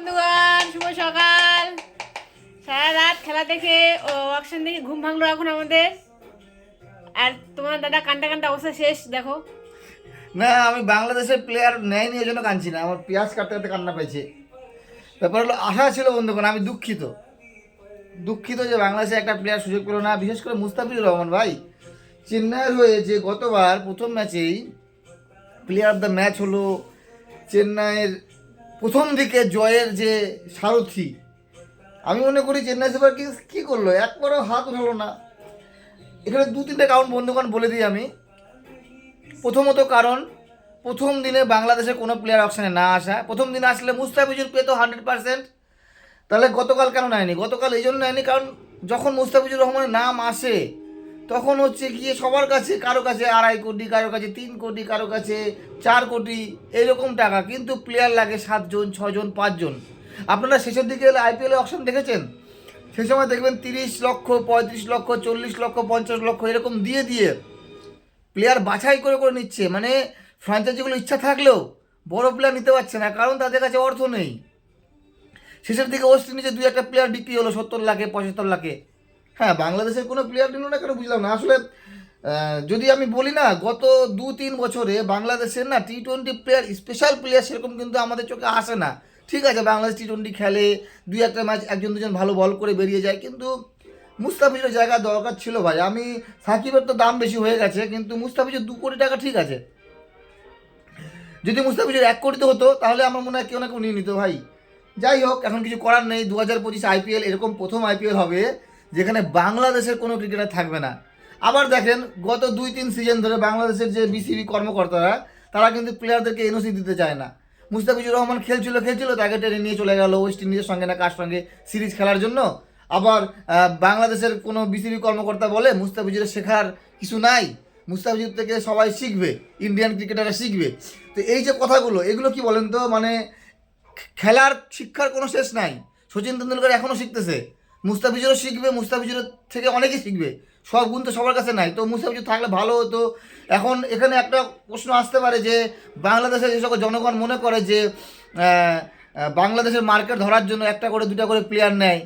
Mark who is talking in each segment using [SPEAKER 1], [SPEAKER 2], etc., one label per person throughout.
[SPEAKER 1] বন্ধুগণ, শুভ সকাল। সারা রাত খেলা দেখে ও অকশন দেখে ঘুম ভাঙলো এখন আমাদের। আর তোমার দাদা কান্টা কান্টা অবস্থা শেষ, দেখো।
[SPEAKER 2] না, আমি বাংলাদেশের প্লেয়ার নেয়নি, এই জন্য কাঁদছি না। আমার পেঁয়াজ কাটতে কাটতে কান্না পেয়েছে। ব্যাপার হলো, আশা ছিল বন্ধুগণ, আমি দুঃখিত। দুঃখিত যে বাংলাদেশে একটা প্লেয়ার সুযোগ পেল না। বিশেষ করে মুস্তাফিজুর রহমান ভাই, চেন্নাইয়ের হয়ে যে গতবার প্রথম ম্যাচেই প্লেয়ার অফ দ্য ম্যাচ হলো চেন্নাইয়ের প্রথম দিকে জয়ের যে সারথি, আমি মনে করি চেন্নাই সুপার কিংস কী করল? একবারও হাত উঠালো না। এখানে দু তিনটে কারণ বন্ধুগণ বলে দিই আমি। প্রথমত কারণ, প্রথম দিনে বাংলাদেশে কোনো প্লেয়ার অপশানে না আসা। প্রথম দিনে আসলে মুস্তাফিজুর পেত হান্ড্রেড পার্সেন্ট তাহলে গতকাল কেন নেয়নি? গতকাল এই জন্য নেয়নি কারণ যখন মুস্তাফিজুর রহমানের নাম আসে তখন হচ্ছে গিয়ে সবার কাছে, কারও কাছে আড়াই কোটি, কারও কাছে তিন কোটি, কারও কাছে চার কোটি, এরকম টাকা। কিন্তু প্লেয়ার লাগে সাতজন, ছজন, পাঁচজন। আপনারা শেষের দিকে এলে আইপিএলে অপশন দেখেছেন? সে সময় দেখবেন তিরিশ লক্ষ, পঁয়ত্রিশ লক্ষ, চল্লিশ লক্ষ, পঞ্চাশ লক্ষ এরকম দিয়ে দিয়ে প্লেয়ার বাছাই করে করে নিচ্ছে। মানে ফ্র্যাঞ্চাইজিগুলো ইচ্ছা থাকলেও বড় প্লেয়ার নিতে পারছে না, কারণ তাদের কাছে অর্থ নেই। শেষের দিকে ওয়েস্ট ইন্ডিজে দুই একটা প্লেয়ার বিক্রি হলো, সত্তর লাখে, পঁচাত্তর লাখে। হ্যাঁ বাংলাদেশের কোনো প্লেয়ার নিল না কেন বুঝলাম না। আসলে যদি আমি বলি না, গত দু তিন বছরে বাংলাদেশের না T twenty player special player সেরকম কিন্তু আমাদের চোখে আসে না। ঠিক আছে, বাংলাদেশ টি টোয়েন্টি খেলে দুই একটা ম্যাচ একজন দুজন ভালো বল করে বেরিয়ে যায়। কিন্তু মুস্তাফিজের জায়গা দরকার ছিল ভাই। আমি সাকিবের তো দাম বেশি হয়ে গেছে, কিন্তু মুস্তাফিজের দু কোটি টাকা ঠিক আছে। যদি মুস্তাফিজের এক কোটিতে হতো, তাহলে আমার মনে হয় কেউ না কেউ নিয়ে নিত ভাই। যাই হোক, এখন কিছু করার নেই। দু হাজার পঁচিশ আইপিএল এরকম প্রথম আইপিএল হবে। যেখানে বাংলাদেশের কোনো ক্রিকেটার থাকবে না। আবার দেখেন, গত দুই, তিন সিজন ধরে বাংলাদেশের যে বিসিবি কর্মকর্তারা, তারা কিন্তু প্লেয়ারদেরকে এনওসি দিতে চায় না। মুস্তাফিজুর রহমান খেলছিল খেলছিল, তাকে টেনে নিয়ে চলে গেল ওয়েস্ট ইন্ডিজের সঙ্গে না কার সঙ্গে সিরিজ খেলার জন্য। আবার বাংলাদেশের কোনো বিসিবি কর্মকর্তা বলে মুস্তাফিজুরের শেখার কিছু নাই। মুস্তাফিজুর থেকে সবাই শিখবে ইন্ডিয়ান ক্রিকেটাররা শিখবে। তো এই যে কথাগুলো, এগুলো কি বলেন তো? মানে খেলার শিক্ষার কোনো শেষ নাই। সচিন তেন্ডুলকর এখনও শিখতেছে। মুস্তাফিজুরও শিখবে মুস্তাফিজুরের থেকে অনেকেই শিখবে। সব গুণ তো সবার কাছে নাই। তো মুস্তাফিজুর থাকলে ভালো হতো। এখন এখানে একটা প্রশ্ন আসতে পারে যে বাংলাদেশের যে সকল জনগণ মনে করে যে বাংলাদেশের মার্কেট ধরার জন্য একটা করে দুটা করে প্লেয়ার নেয়,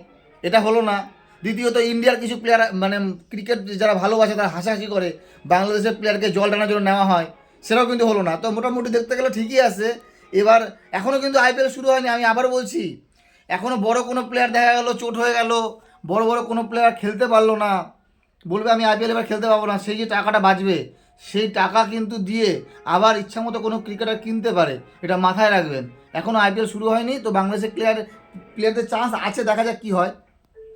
[SPEAKER 2] এটা হলো না। দ্বিতীয়ত, ইন্ডিয়ার কিছু প্লেয়ার মানে ক্রিকেট যারা ভালোবাসে, তারা হাসাহাসি করে। বাংলাদেশের প্লেয়ারকে জল টানার জন্য নেওয়া হয়। সেটাও কিন্তু হলো না। তো মোটামুটি দেখতে গেলে ঠিকই আছে। এবার এখনও কিন্তু আইপিএল শুরু হয়নি। আমি আবার বলছি এখনও বড় কোনো প্লেয়ার দেখা গেল, চোট হয়ে গেল, বড় বড় কোনো প্লেয়ার খেলতে পারল না। বলবে আমি আইপিএল এবার খেলতে পারব না, সেই যে টাকাটা বাঁচবে, সেই টাকা কিন্তু দিয়ে আবার ইচ্ছামতো কোনো ক্রিকেটার কিনতে পারে, এটা মাথায় রাখবেন। এখনও আইপিএল শুরু হয়নি, তো বাংলাদেশের প্লেয়ার প্লেয়ারদের চান্স আছে, দেখা যাক কী হয়।